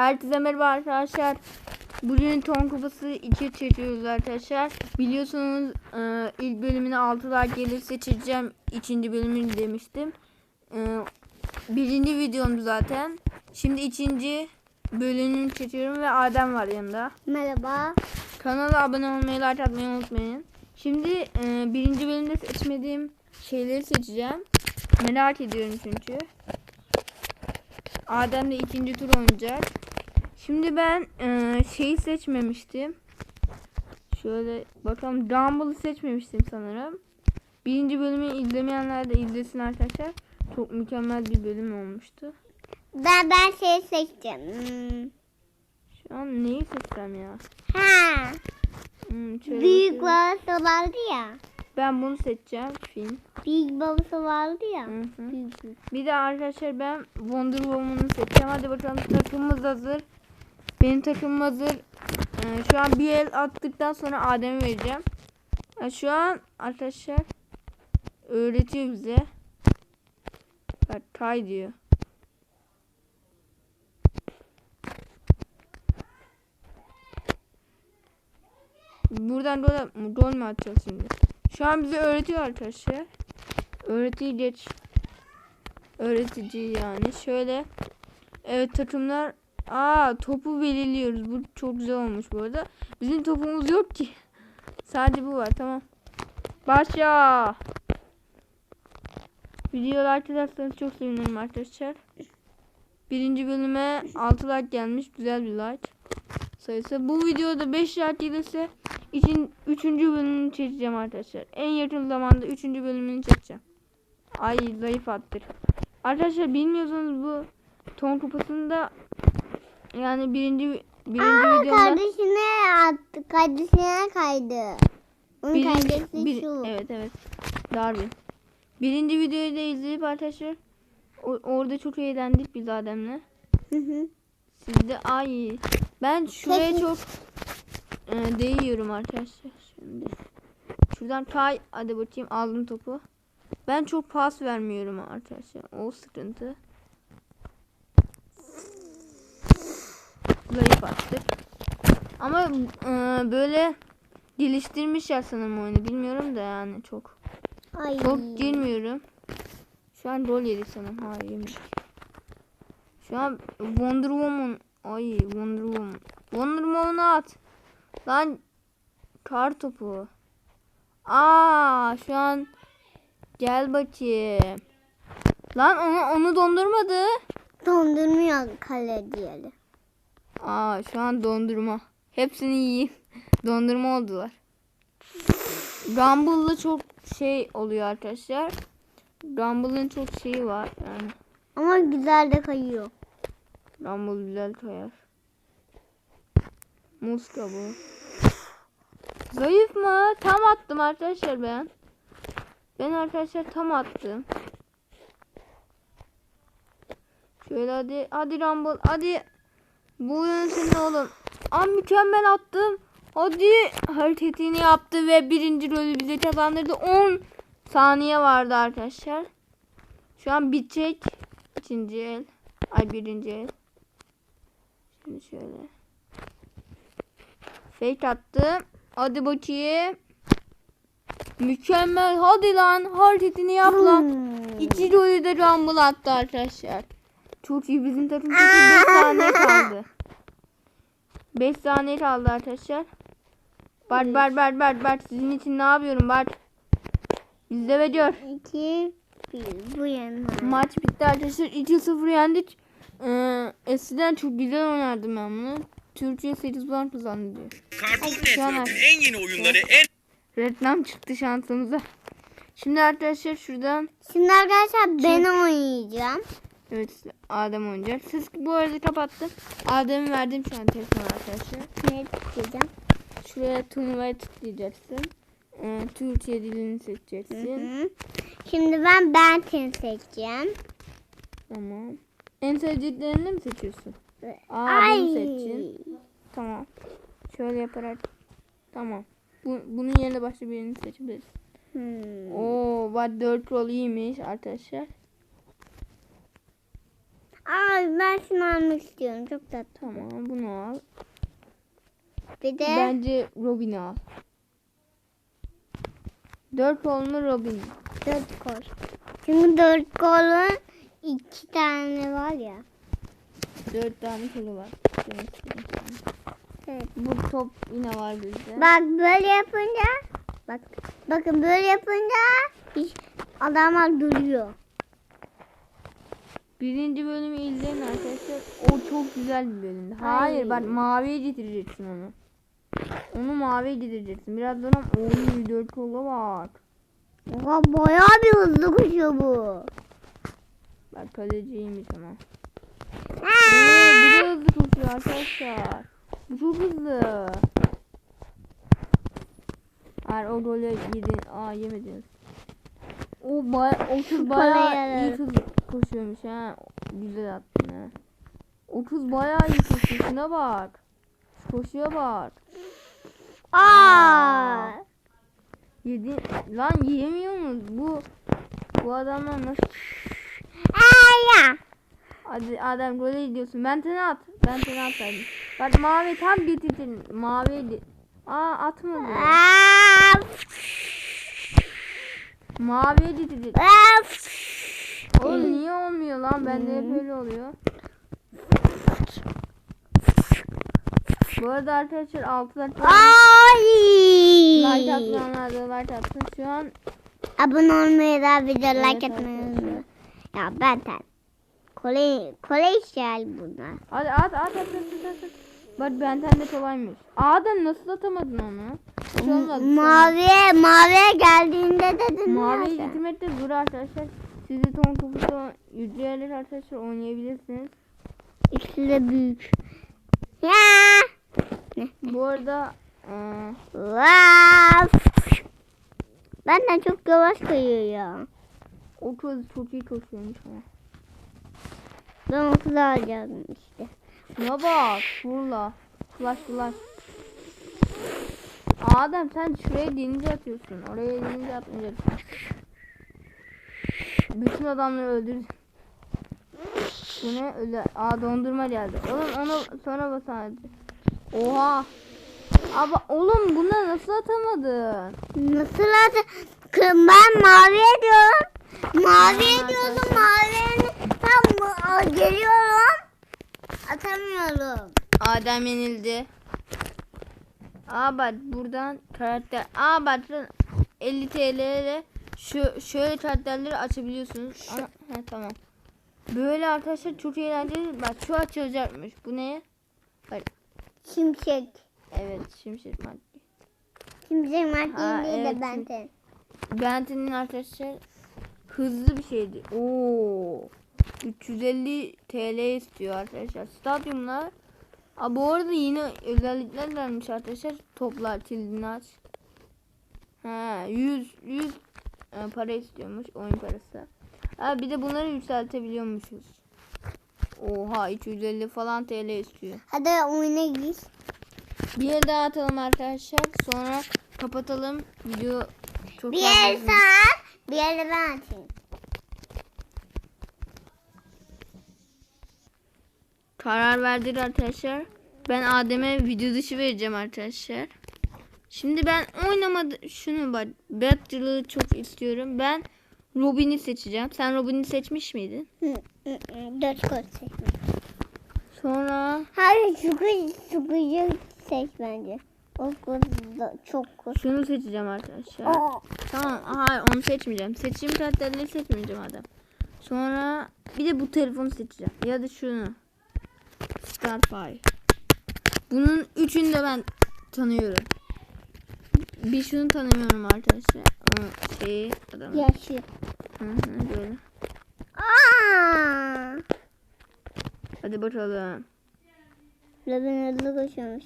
Herkese merhaba arkadaşlar. Bugün ton kupası 2 çekiyoruz arkadaşlar. Biliyorsunuz e, ilk bölümüne 6 like gelirse çekeceğim. ikinci bölümünü demiştim. E, birinci videom zaten. Şimdi ikinci bölümünü çekiyorum ve Adem var yanında. Merhaba. Kanala abone olmayı, like atmayı unutmayın. Şimdi e, birinci bölümde seçmediğim şeyleri seçeceğim. Merak ediyorum çünkü. Adem de ikinci tur oynayacak. Şimdi ben e, şeyi seçmemiştim. Şöyle bakalım Dumble'ı seçmemiştim sanırım. Birinci bölümü izlemeyenler de izlesin arkadaşlar. Çok mükemmel bir bölüm olmuştu. Ben ben şey seçeceğim. Hmm. Şu an neyi seçsem ya? Ha. Hmm, şöyle Büyük babası vardı ya. Ben bunu seçeceğim film. Büyük babası vardı ya. Hı hı. Büyük. Bir de arkadaşlar ben Wonder Woman'ı seçeceğim. Hadi bakalım takımımız hazır. Benim takımım hazır. Ee, şu an bir el attıktan sonra Adem'e vereceğim. Ha, şu an arkadaşlar öğretiyor bize. Bak Tay diyor. Buradan rol, rol mü atacağız şimdi? Şu an bize öğretiyor arkadaşlar. Öğretiyi geç. Öğretici yani. Şöyle. Evet takımlar. Aa topu belirliyoruz. Bu çok güzel olmuş bu arada. Bizim topumuz yok ki. Sadece bu var tamam. Başla. Video like çok sevinirim arkadaşlar. Birinci bölüme 6 like gelmiş. Güzel bir like sayısı. Bu videoda 5 like gelirse için 3. bölümünü çekeceğim arkadaşlar. En yakın zamanda 3. bölümünü çekeceğim. Ay zayıf attık. Arkadaşlar bilmiyorsanız bu ton kupasında yani birinci birinci Aa videoda kardeşine attı. Kardeşine kaydı. Onun birinci, kardeşi bir- şu. evet evet Darwin. Birinci videoyu da izleyip arkadaşlar orada çok eğlendik biz Adem'le. Hı hı. Siz de ay ben şuraya Peki. çok e, değiyorum arkadaşlar şimdi. Şuradan kay hadi bakayım aldım topu. Ben çok pas vermiyorum arkadaşlar. O sıkıntı. Attık. Ama e, böyle geliştirmişler sanırım oyunu. Bilmiyorum da yani çok. Ay. Çok girmiyorum. Şu an rol yedik sanırım. Hayır yemedik. Şu an Wonder Woman. Ay Wonder Woman. Wonder Woman'ı at. Lan kar topu. Aa şu an gel bakayım. Lan onu onu dondurmadı. Dondurmuyor kale diyelim. Aa şu an dondurma. Hepsini yiyeyim. Dondurma oldular. Gumball'da çok şey oluyor arkadaşlar. Gumball'ın çok şeyi var yani. Ama güzel de kayıyor. Gumball güzel kayar. Muz kabuğu. Zayıf mı? Tam attım arkadaşlar ben. Ben arkadaşlar tam attım. Şöyle hadi. Hadi Gumball. Hadi. Bu senin oğlum. Aa mükemmel attım. Hadi. Hareketini yaptı ve birinci rolü bize kazandırdı. 10 saniye vardı arkadaşlar. Şu an bitecek. İkinci el. Ay birinci el. Şimdi şöyle. Fake attım. Hadi bakayım. Mükemmel. Hadi lan. Hareketini yap lan. Hmm. İki golü de Rumble attı arkadaşlar. Çok iyi. Bizim takım çok iyi. 5 saniye kaldı. 5 saniye kaldı arkadaşlar. Bart Bart Bart Bart Bart sizin için ne yapıyorum Bart? İzle ve gör. İki, bir. Bu yana. Maç bitti arkadaşlar. 2-0 yendik. Ee, eskiden çok güzel oynardım ben bunu. Türkiye 8 puan kazandı diyor. An Network'ün en yeni oyunları, en Reklam çıktı şansımıza. Şimdi arkadaşlar şuradan Şimdi arkadaşlar ben oynayacağım. Evet Adem oynayacak. Siz bu arada kapattım. Adem'i verdim şu an telefonu arkadaşlar. Ne tutacağım? Şuraya turnuvaya tıklayacaksın. Ee, Türkiye dilini Hı seçeceksin. hı. Şimdi ben Bentin seçeceğim. Tamam. En sevdiklerini mi seçiyorsun? Aa, Ay. bunu seçin. Tamam. Şöyle yaparak. Tamam. Bu, bunun yerine başka birini seçebiliriz. Hmm. Oo, var 4 rol iyiymiş arkadaşlar. Ay ben şunu almak istiyorum. Çok tatlı. Tamam bunu al. Bir de Bence Robin'i al. Dört kol mu Robin? dört kol. Çünkü dört kolun iki tane var ya. Dört tane kolu var. Evet. Bu top yine var bizde. Bak böyle yapınca bak bakın böyle yapınca hiç adamlar duruyor. Birinci bölümü izleyin arkadaşlar. O çok güzel bir bölümdü. Hayır Ay. bak maviye getireceksin onu. Onu maviye getireceksin. Biraz sonra oy dört kola bak. Oha bayağı bir hızlı koşuyor bu. Bak kaleciymiş ama. Bir de hızlı koşuyor arkadaşlar. Bu çok hızlı. Hayır o golü yedin. Aa yemediniz. O baya, o kız bayağı iyi hız koşuyormuş ha. Güzel attın ha. O kız bayağı iyi koşuyor. Şuna bak. Şu Koşuya bak. Aa! Yedi. Lan yiyemiyor mu? Bu bu adamlar nasıl? Aa. Hadi Adem gole gidiyorsun. Ben tane at. Ben tane ataydım. Bak mavi tam getirdin. Mavi de- Aa atmadı. Aa! Maviye getirdin. Aa! Lan? Bende hep öyle oluyor. Bu arada arkadaşlar 6 dakika Ay! like atmayanlar da like atsın. Şu an Abone olmayı da video Evet like atmayı arkadaşlar. unutmayın. Ya ben de. Kolay, kolay şey bunlar. hadi at at at at at. at. Bak benden de kolaymış. Adem nasıl atamadın onu? Şey olmaz. Maviye, maviye geldiğinde dedim Maviye ya. getirmek de zor arkadaşlar. Siz de ton topu yüzeyerler arkadaşlar oynayabilirsiniz. İkisi de büyük. Ya. Bu arada eee Vaf. Benden çok yavaş kayıyor ya. o kız çok iyi koşuyormuş ama. Ben okula alacaktım işte. Şuna bak. Fırla. Flash flash. Adem sen şuraya denince atıyorsun. Oraya denince atmayacaksın. Bütün adamları öldür. Bu ne? Öyle. Aa dondurma geldi. Oğlum onu sonra bas hadi. Oha. Abi oğlum buna nasıl atamadın? Nasıl adı? Kı- Ben maviye diyorum. Maviye Tamam, diyordum. Maviye tam geliyorum. Atamıyorum. Adem yenildi. Aa bak buradan karakter. Aa bak 50 TL'ye şu şöyle karakterleri açabiliyorsunuz. Ama, he, tamam. Böyle arkadaşlar çok eğlenceli. Bak şu açılacakmış. Bu ne? Şimşek. Evet şimşek madde. Şimşek Ha, maddeyi değil evet, de benten. Bentin'in arkadaşlar hızlı bir şeydi. Oo. 350 TL istiyor arkadaşlar. Stadyumlar. Aa, bu arada yine özellikler vermiş arkadaşlar. Toplar kilidini aç. Ha 100 100 e, para istiyormuş oyun parası. Ha bir de bunları yükseltebiliyormuşuz. Oha 250 falan TL istiyor. Hadi oyuna gir. Bir yere daha atalım arkadaşlar. Sonra kapatalım. Video çok Bir uzun. sen, bir yere ben atayım. Karar verdik arkadaşlar. Ben Adem'e video dışı vereceğim arkadaşlar. Şimdi ben oynamadı şunu bak Battle'ı çok istiyorum. Ben Robin'i seçeceğim. Sen Robin'i seçmiş miydin? Dört kol seç. Sonra Hayır sıkıcı, sıkıcı seç bence. O da çok kız. şunu seçeceğim arkadaşlar. Aa, Tamam hayır onu seçmeyeceğim. Seçtiğim karakterleri seçmeyeceğim Adem. Sonra bir de bu telefonu seçeceğim. Ya da şunu. Starfire. Bunun üçünü de ben tanıyorum. Bir şunu tanımıyorum arkadaşlar. O şeyi adamı. Yaşı. Hı hı böyle. Aa! Hadi bakalım. Hızlı koşuyormuş.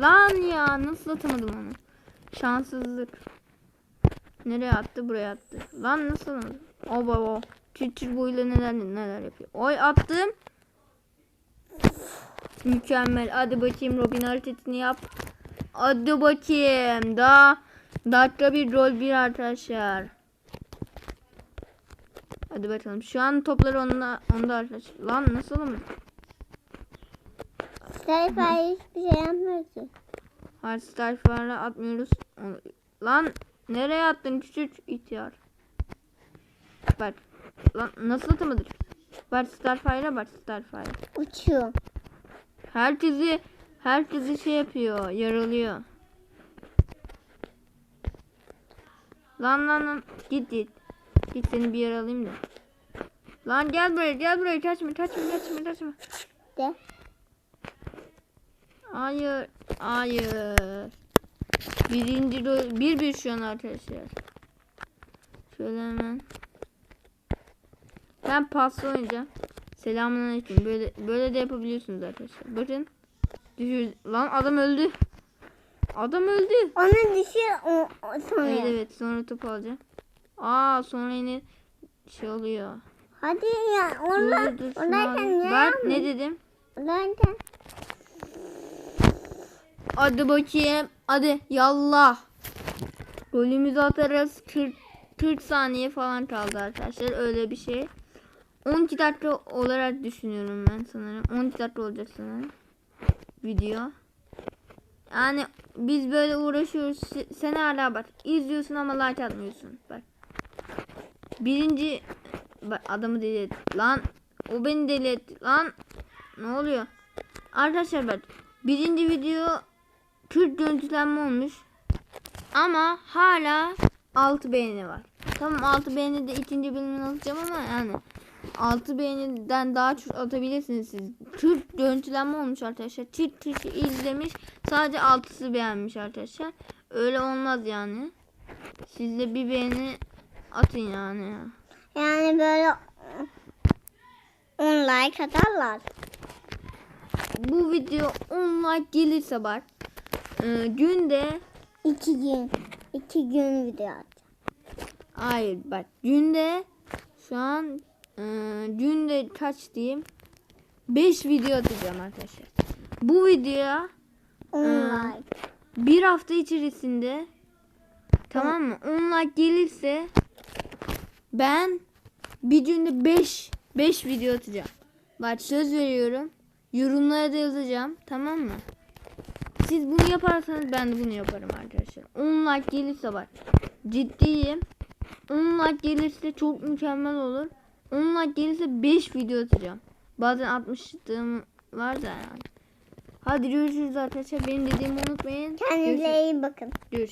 Lan ya nasıl atamadım onu? Şanssızlık. Nereye attı? Buraya attı. Lan nasıl? O baba. Çiçir boyuyla neler neler yapıyor. Oy attım. Mükemmel. Hadi bakayım Robin hareketini yap. Hadi bakayım. Daha dakika bir rol bir arkadaşlar. Hadi bakalım. Şu an topları onda, onda arkadaşlar. Lan nasıl olamadı? Sayfa hiçbir şey yapmıyor ki. Hard Starfire'a atmıyoruz. Lan nereye attın küçük ihtiyar? Bak. Lan nasıl atamadık? Bak Starfire'a bak Starfire. Uçuyor. Herkesi herkesi şey yapıyor, yaralıyor. Lan lan lan git git. Git seni bir yer alayım da. Lan gel buraya gel buraya kaçma kaçma kaçma kaçma. De. Hayır hayır. Birinci bir bir şu an arkadaşlar. Şöyle hemen. Ben paslı oynayacağım. Selamünaleyküm. Böyle böyle de yapabiliyorsunuz arkadaşlar. Bakın. Düşür. Lan adam öldü. Adam öldü. Onu düşür o, o sonra. Evet evet sonra top alacağım. Aa sonra yine şey oluyor. Hadi ya onlar dur, alayım. ne yapmış? ne dedim? Onlardan. Hadi bakayım. Hadi yallah. Golümüzü atarız. 40, 40 saniye falan kaldı arkadaşlar. Öyle bir şey. 12 dakika olarak düşünüyorum ben sanırım. 12 dakika olacak sanırım. Video. Yani biz böyle uğraşıyoruz. Se- Sen hala bak. izliyorsun ama like atmıyorsun. Bak. Birinci bak adamı deli etti. Lan o beni deli etti. Lan ne oluyor? Arkadaşlar bak. Birinci video 40 görüntülenme olmuş. Ama hala 6 beğeni var. Tamam 6 beğeni de ikinci bölümünü atacağım ama yani 6 beğeniden daha çok atabilirsiniz siz. 40 görüntülenme olmuş arkadaşlar. 40 kişi izlemiş. Sadece 6'sı beğenmiş arkadaşlar. Öyle olmaz yani. Siz de bir beğeni atın yani. Yani böyle 10 like atarlar. Bu video 10 like gelirse bak. e, günde 2 gün. 2 gün video atacağım. Hayır bak günde şu an e, günde kaç diyeyim 5 video atacağım arkadaşlar. Bu videoya 10 Ee, like. bir hafta içerisinde tamam mı 10 like gelirse ben bir günde 5 5 video atacağım. Bak söz veriyorum. Yorumlara da yazacağım tamam mı? Siz bunu yaparsanız ben de bunu yaparım arkadaşlar. 10 like gelirse bak ciddiyim. 10 like gelirse çok mükemmel olur. 10 like gelirse 5 video atacağım. Bazen 60'lığım var da yani. Hadi görüşürüz arkadaşlar. Benim dediğimi unutmayın. Görüşürüz. Kendinize iyi bakın. Görüşürüz.